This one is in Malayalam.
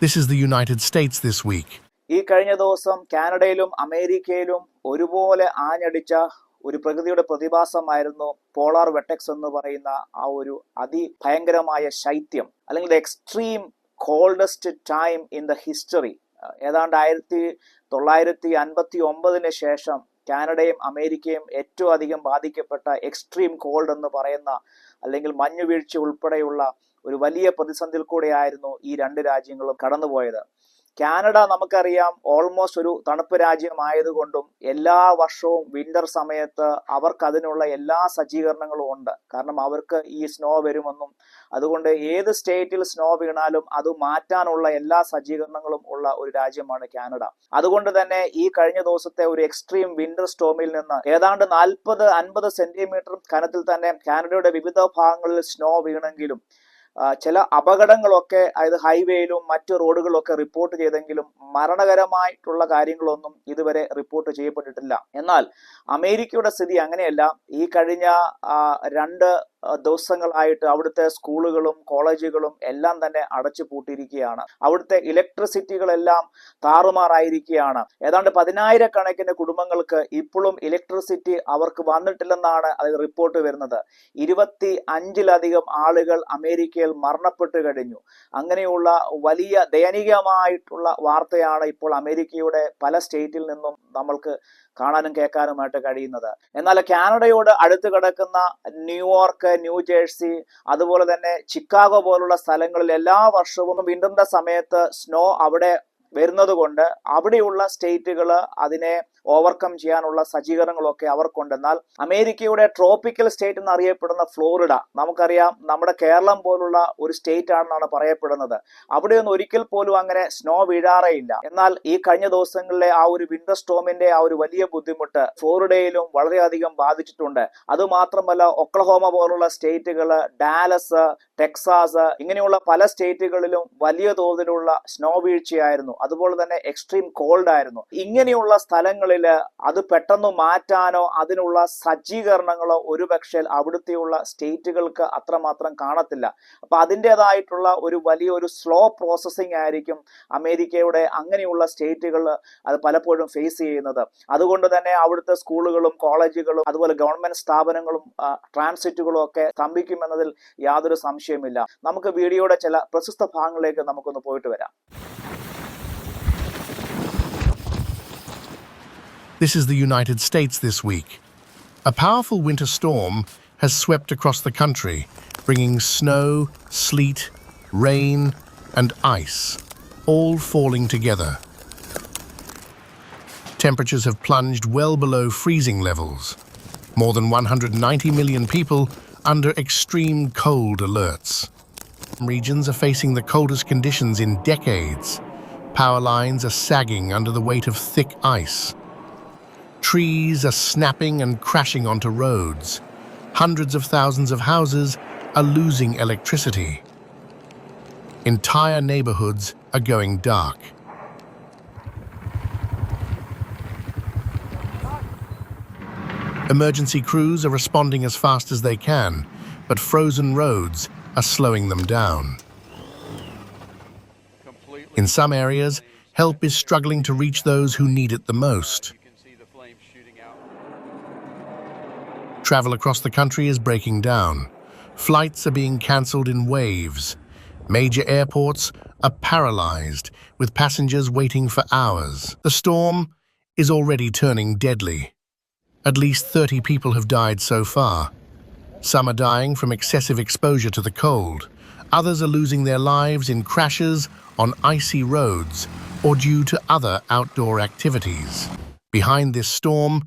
This is the United States this week ഈ കഴിഞ്ഞ ദിവസം കാനഡയിലും അമേരിക്കയിലും ഒരുപോലെ ആഞ്ഞടിച്ച ഒരു പ്രകൃതിയുടെ പ്രതിഭാസമായിരുന്നു പോളാർ വെട്ടെക്സ് എന്ന് പറയുന്ന ആ ഒരു അതിഭയങ്കരമായ ശൈത്യം അല്ലെങ്കിൽ the extreme coldest time in the history ഏതാണ്ട് ആയിരത്തി തൊള്ളായിരത്തി അൻപത്തി ഒമ്പതിന് ശേഷം കാനഡയും അമേരിക്കയും ഏറ്റവും അധികം ബാധിക്കപ്പെട്ട എക്സ്ട്രീം കോൾഡ് എന്ന് പറയുന്ന അല്ലെങ്കിൽ മഞ്ഞുവീഴ്ച ഉൾപ്പെടെയുള്ള ഒരു വലിയ പ്രതിസന്ധിയിൽ കൂടെയായിരുന്നു ഈ രണ്ട് രാജ്യങ്ങളും കടന്നുപോയത്. കാനഡ നമുക്കറിയാം ഓൾമോസ്റ്റ് ഒരു തണുപ്പ് രാജ്യമായതുകൊണ്ടും എല്ലാ വർഷവും വിന്റർ സമയത്ത് അവർക്ക് അതിനുള്ള എല്ലാ സജ്ജീകരണങ്ങളും ഉണ്ട്. കാരണം അവർക്ക് ഈ സ്നോ വരുമെന്നും അതുകൊണ്ട് ഏത് സ്റ്റേറ്റിൽ സ്നോ വീണാലും അത് മാറ്റാനുള്ള എല്ലാ സജ്ജീകരണങ്ങളും ഉള്ള ഒരു രാജ്യമാണ് കാനഡ. അതുകൊണ്ട് തന്നെ ഈ കഴിഞ്ഞ ദിവസത്തെ ഒരു എക്സ്ട്രീം വിന്റർ സ്റ്റോമിൽ നിന്ന് ഏതാണ്ട് നാൽപ്പത് അൻപത് സെന്റിമീറ്റർ കനത്തിൽ തന്നെ കാനഡയുടെ വിവിധ ഭാഗങ്ങളിൽ സ്നോ വീണെങ്കിലും ചില അപകടങ്ങളൊക്കെ അതായത് ഹൈവേയിലും മറ്റു റോഡുകളിലൊക്കെ റിപ്പോർട്ട് ചെയ്തെങ്കിലും മരണകരമായിട്ടുള്ള കാര്യങ്ങളൊന്നും ഇതുവരെ റിപ്പോർട്ട് ചെയ്യപ്പെട്ടിട്ടില്ല. എന്നാൽ അമേരിക്കയുടെ സ്ഥിതി അങ്ങനെയല്ല. ഈ കഴിഞ്ഞ രണ്ട് ദിവസങ്ങളായിട്ട് അവിടുത്തെ സ്കൂളുകളും കോളേജുകളും എല്ലാം തന്നെ അടച്ചു പൂട്ടിയിരിക്കുകയാണ്. അവിടുത്തെ ഇലക്ട്രിസിറ്റികളെല്ലാം താറുമാറായിരിക്കുകയാണ്. ഏതാണ്ട് പതിനായിരക്കണക്കിന് കുടുംബങ്ങൾക്ക് ഇപ്പോഴും ഇലക്ട്രിസിറ്റി അവർക്ക് വന്നിട്ടില്ലെന്നാണ് അതിൽ റിപ്പോർട്ട് വരുന്നത്. ഇരുപത്തി അഞ്ചിലധികം ആളുകൾ അമേരിക്കയിൽ മരണപ്പെട്ടു കഴിഞ്ഞു. അങ്ങനെയുള്ള വലിയ ദയനീയമായിട്ടുള്ള വാർത്തയാണ് ഇപ്പോൾ അമേരിക്കയുടെ പല സ്റ്റേറ്റിൽ നിന്നും നമ്മൾക്ക് കാണാനും കേൾക്കാനുമായിട്ട് കഴിയുന്നത്. എന്നാൽ കാനഡയോട് അടുത്ത് കിടക്കുന്ന ന്യൂയോർക്ക് ന്യൂജേഴ്സി അതുപോലെ തന്നെ ചിക്കാഗോ പോലുള്ള സ്ഥലങ്ങളിൽ എല്ലാ വർഷവും വിന്ററിന്റെ സമയത്ത് സ്നോ അവിടെ വരുന്നത് കൊണ്ട് അവിടെയുള്ള സ്റ്റേറ്റുകൾ അതിനെ ഓവർകം ചെയ്യാനുള്ള സജ്ജീകരണങ്ങളൊക്കെ അവർക്കുണ്ട് എന്നാൽ അമേരിക്കയുടെ ട്രോപ്പിക്കൽ സ്റ്റേറ്റ് എന്ന് അറിയപ്പെടുന്ന ഫ്ലോറിഡ നമുക്കറിയാം നമ്മുടെ കേരളം പോലുള്ള ഒരു സ്റ്റേറ്റ് ആണെന്നാണ് പറയപ്പെടുന്നത്. അവിടെയൊന്നും ഒരിക്കൽ പോലും അങ്ങനെ സ്നോ വീഴാറേയില്ല. എന്നാൽ ഈ കഴിഞ്ഞ ദിവസങ്ങളിലെ ആ ഒരു വിന്റർ സ്റ്റോമിന്റെ ആ ഒരു വലിയ ബുദ്ധിമുട്ട് ഫ്ലോറിഡയിലും വളരെയധികം ബാധിച്ചിട്ടുണ്ട്. അതുമാത്രമല്ല ഒക്ലഹോമ പോലുള്ള സ്റ്റേറ്റുകൾ ഡാലസ് ടെക്സാസ് ഇങ്ങനെയുള്ള പല സ്റ്റേറ്റുകളിലും വലിയ തോതിലുള്ള സ്നോ വീഴ്ചയായിരുന്നു. അതുപോലെ തന്നെ എക്സ്ട്രീം കോൾഡ് ആയിരുന്നു. ഇങ്ങനെയുള്ള സ്ഥലങ്ങളിൽ അത് പെട്ടെന്ന് മാറ്റാനോ അതിനുള്ള സജ്ജീകരണങ്ങളോ ഒരുപക്ഷെ അവിടുത്തെയുള്ള സ്റ്റേറ്റുകൾക്ക് അത്രമാത്രം കാണത്തില്ല. അപ്പൊ അതിന്റെതായിട്ടുള്ള ഒരു വലിയ ഒരു സ്ലോ പ്രോസസ്സിംഗ് ആയിരിക്കും അമേരിക്കയുടെ അങ്ങനെയുള്ള സ്റ്റേറ്റുകൾ അത് പലപ്പോഴും ഫേസ് ചെയ്യുന്നത്. അതുകൊണ്ട് തന്നെ അവിടുത്തെ സ്കൂളുകളും കോളേജുകളും അതുപോലെ ഗവൺമെന്റ് സ്ഥാപനങ്ങളും ട്രാൻസിറ്റുകളും ഒക്കെ സ്തംഭിക്കുമെന്നതിൽ യാതൊരു സംശയമില്ല നമുക്ക് വീഡിയോയുടെ ചില പ്രശസ്ത ഭാഗങ്ങളിലേക്ക് നമുക്കൊന്ന് പോയിട്ട് വരാം. This is the United States this week. A powerful winter storm has swept across the country, bringing snow, sleet, rain, and ice, all falling together. Temperatures have plunged well below freezing levels. More than 190 million people under extreme cold alerts. Regions are facing the coldest conditions in decades. Power lines are sagging under the weight of thick ice. Trees are snapping and crashing onto roads. Hundreds of thousands of houses are losing electricity. Entire neighborhoods are going dark. Emergency crews are responding as fast as they can, but frozen roads are slowing them down. In some areas, help is struggling to reach those who need it the most. Travel across the country is breaking down. Flights are being cancelled in waves. Major airports are paralyzed, with passengers waiting for hours. The storm is already turning deadly. At least 30 people have died so far. Some are dying from excessive exposure to the cold. Others are losing their lives in crashes on icy roads or due to other outdoor activities. Behind this storm